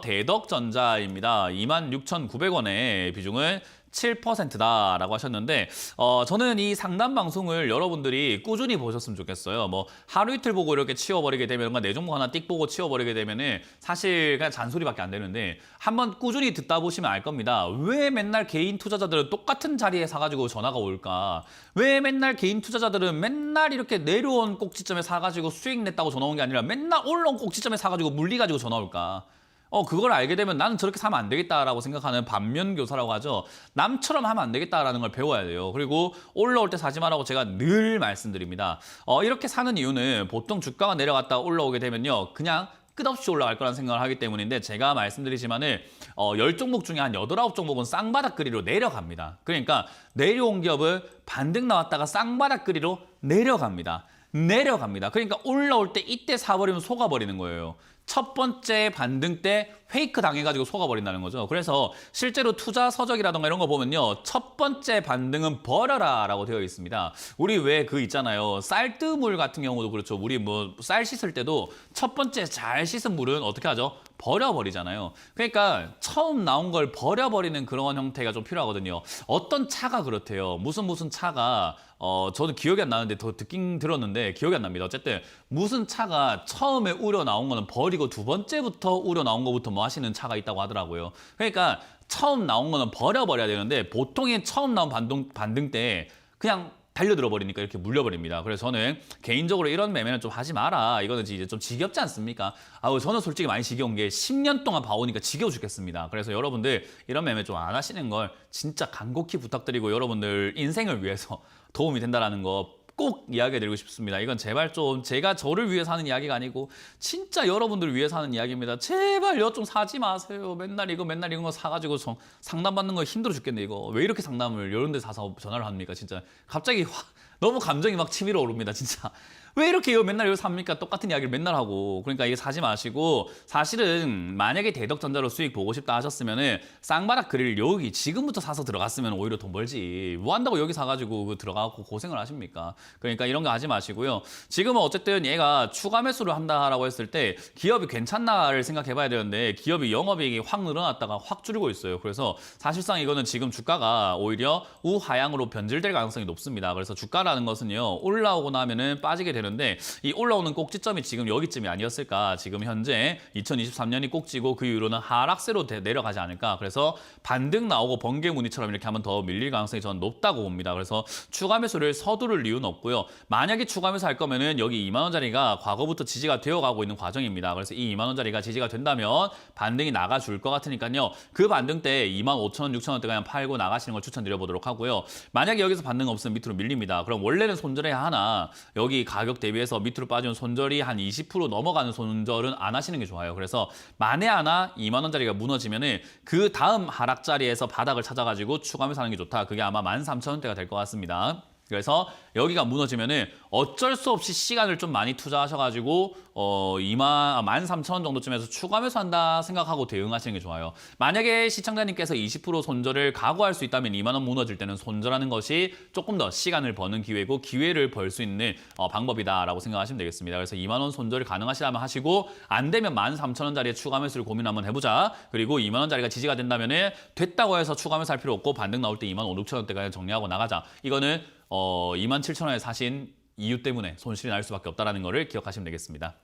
대덕전자입니다. 26,900원의 비중은 7%다라고 하셨는데 어 저는 이 상담 방송을 여러분들이 꾸준히 보셨으면 좋겠어요. 뭐 하루 이틀 보고 이렇게 치워버리게 되면 뭔가 내 종목 하나 띡 보고 치워버리게 되면은 사실 그냥 잔소리밖에 안 되는데 한번 꾸준히 듣다 보시면 알 겁니다. 왜 맨날 개인 투자자들은 똑같은 자리에 사가지고 전화가 올까? 왜 맨날 개인 투자자들은 맨날 이렇게 내려온 꼭지점에 사가지고 수익 냈다고 전화 온 게 아니라 맨날 올라온 꼭지점에 사가지고 물리 가지고 전화 올까? 어, 그걸 알게 되면 나는 저렇게 사면 안 되겠다라고 생각하는 반면 교사라고 하죠. 남처럼 하면 안 되겠다라는 걸 배워야 돼요. 그리고 올라올 때 사지 말라고 제가 늘 말씀드립니다. 어, 이렇게 사는 이유는 보통 주가가 내려갔다 올라오게 되면요. 그냥 끝없이 올라갈 거라는 생각을 하기 때문인데 제가 말씀드리지만은 어, 10종목 중에 한 8, 9종목은 쌍바닥거리로 내려갑니다. 그러니까 내려온 기업은 반등 나왔다가 쌍바닥거리로 내려갑니다. 내려갑니다. 그러니까 올라올 때 이때 사버리면 속아버리는 거예요. 첫 번째 반등 때 페이크 당해가지고 속아버린다는 거죠. 그래서 실제로 투자 서적이라던가 이런 거 보면요. 첫 번째 반등은 버려라 라고 되어 있습니다. 우리 왜 그 있잖아요. 쌀뜨물 같은 경우도 그렇죠. 우리 뭐 쌀 씻을 때도 첫 번째 잘 씻은 물은 어떻게 하죠? 버려버리잖아요. 그러니까 처음 나온 걸 버려버리는 그런 형태가 좀 필요하거든요. 어떤 차가 그렇대요. 무슨 무슨 차가 어 저도 기억이 안 나는데 더 듣긴 들었는데 기억이 안 납니다. 어쨌든 무슨 차가 처음에 우려 나온 거는 버리 고 두 번째부터 우려 나온 거부터 뭐 하시는 차가 있다고 하더라고요. 그러니까 처음 나온 거는 버려버려야 되는데 보통의 처음 나온 반등 반등 때 그냥 달려들어 버리니까 이렇게 물려버립니다. 그래서 저는 개인적으로 이런 매매는 좀 하지 마라. 이거는 이제 좀 지겹지 않습니까? 아우 저는 솔직히 많이 지겨운 게 10년 동안 봐오니까 지겨워 죽겠습니다. 그래서 여러분들 이런 매매 좀 안 하시는 걸 진짜 간곡히 부탁드리고 여러분들 인생을 위해서 도움이 된다라는 거 꼭 이야기 드리고 싶습니다. 이건 제발 좀 제가 저를 위해서 하는 이야기가 아니고 진짜 여러분들을 위해서 하는 이야기입니다. 제발요 좀 사지 마세요. 맨날 이거 맨날 이런 거 사가지고 정- 상담받는 거 힘들어 죽겠네 이거. 왜 이렇게 상담을 이런 데 사서 전화를 합니까 진짜. 갑자기 확 너무 감정이 막 치밀어 오릅니다 진짜. 왜 이렇게 이거 맨날 이거 삽니까? 똑같은 이야기를 맨날 하고. 그러니까 이게 사지 마시고 사실은 만약에 대덕전자로 수익 보고 싶다 하셨으면은 쌍바닥 그릴 여기 지금부터 사서 들어갔으면 오히려 돈 벌지. 뭐 한다고 여기 사가지고 그 들어가고 고생을 하십니까? 그러니까 이런 거 하지 마시고요. 지금은 어쨌든 얘가 추가 매수를 한다라고 했을 때 기업이 괜찮나를 생각해 봐야 되는데 기업이 영업이익이 확 늘어났다가 확 줄고 있어요. 그래서 사실상 이거는 지금 주가가 오히려 우하향으로 변질될 가능성이 높습니다. 그래서 주가라 는 것은요. 올라오고 나면은 빠지게 되는데 이 올라오는 꼭지점이 지금 여기쯤이 아니었을까? 지금 현재 2023년이 꼭지고 그 이후로는 하락세로 대- 내려가지 않을까? 그래서 반등 나오고 번개 무늬처럼 이렇게 하면 더 밀릴 가능성이 저는 높다고 봅니다. 그래서 추가 매수를 서두를 이유는 없고요. 만약에 추가 매수 할 거면은 여기 2만 원짜리가 과거부터 지지가 되어가고 있는 과정입니다. 그래서 이 2만 원짜리가 지지가 된다면 반등이 나가줄 것 같으니까요. 그 반등 때 2만 5천 원, 6천 원대 그냥 팔고 나가시는 걸 추천드려 보도록 하고요. 만약에 여기서 반등 없으면 밑으로 밀립니다. 그럼 원래는 손절해야 하나 여기 가격 대비해서 밑으로 빠지면 손절이 한 20% 넘어가는 손절은 안 하시는 게 좋아요. 그래서 만에 하나 2만 원짜리가 무너지면은 그 다음 하락 자리에서 바닥을 찾아가지고 추가하면서 하는 게 좋다. 그게 아마 13,000원대가 될 것 같습니다. 그래서 여기가 무너지면은 어쩔 수 없이 시간을 좀 많이 투자하셔가지고 어 2만 13,000원 정도쯤에서 추가 매수한다 생각하고 대응하시는 게 좋아요. 만약에 시청자님께서 20% 손절을 각오할 수 있다면 2만 원 무너질 때는 손절하는 것이 조금 더 시간을 버는 기회고 기회를 벌 수 있는 어, 방법이다라고 생각하시면 되겠습니다. 그래서 2만 원 손절이 가능하시다면 하시고 안 되면 13,000원짜리의 추가 매수를 고민 한번 해보자. 그리고 2만 원짜리가 지지가 된다면은 됐다고 해서 추가 매수 할 필요 없고 반등 나올 때 2만 5, 6천 원대까지 정리하고 나가자. 이거는 어, 2만 7천 원에 사신 이유 때문에 손실이 날 수밖에 없다는 것을 기억하시면 되겠습니다.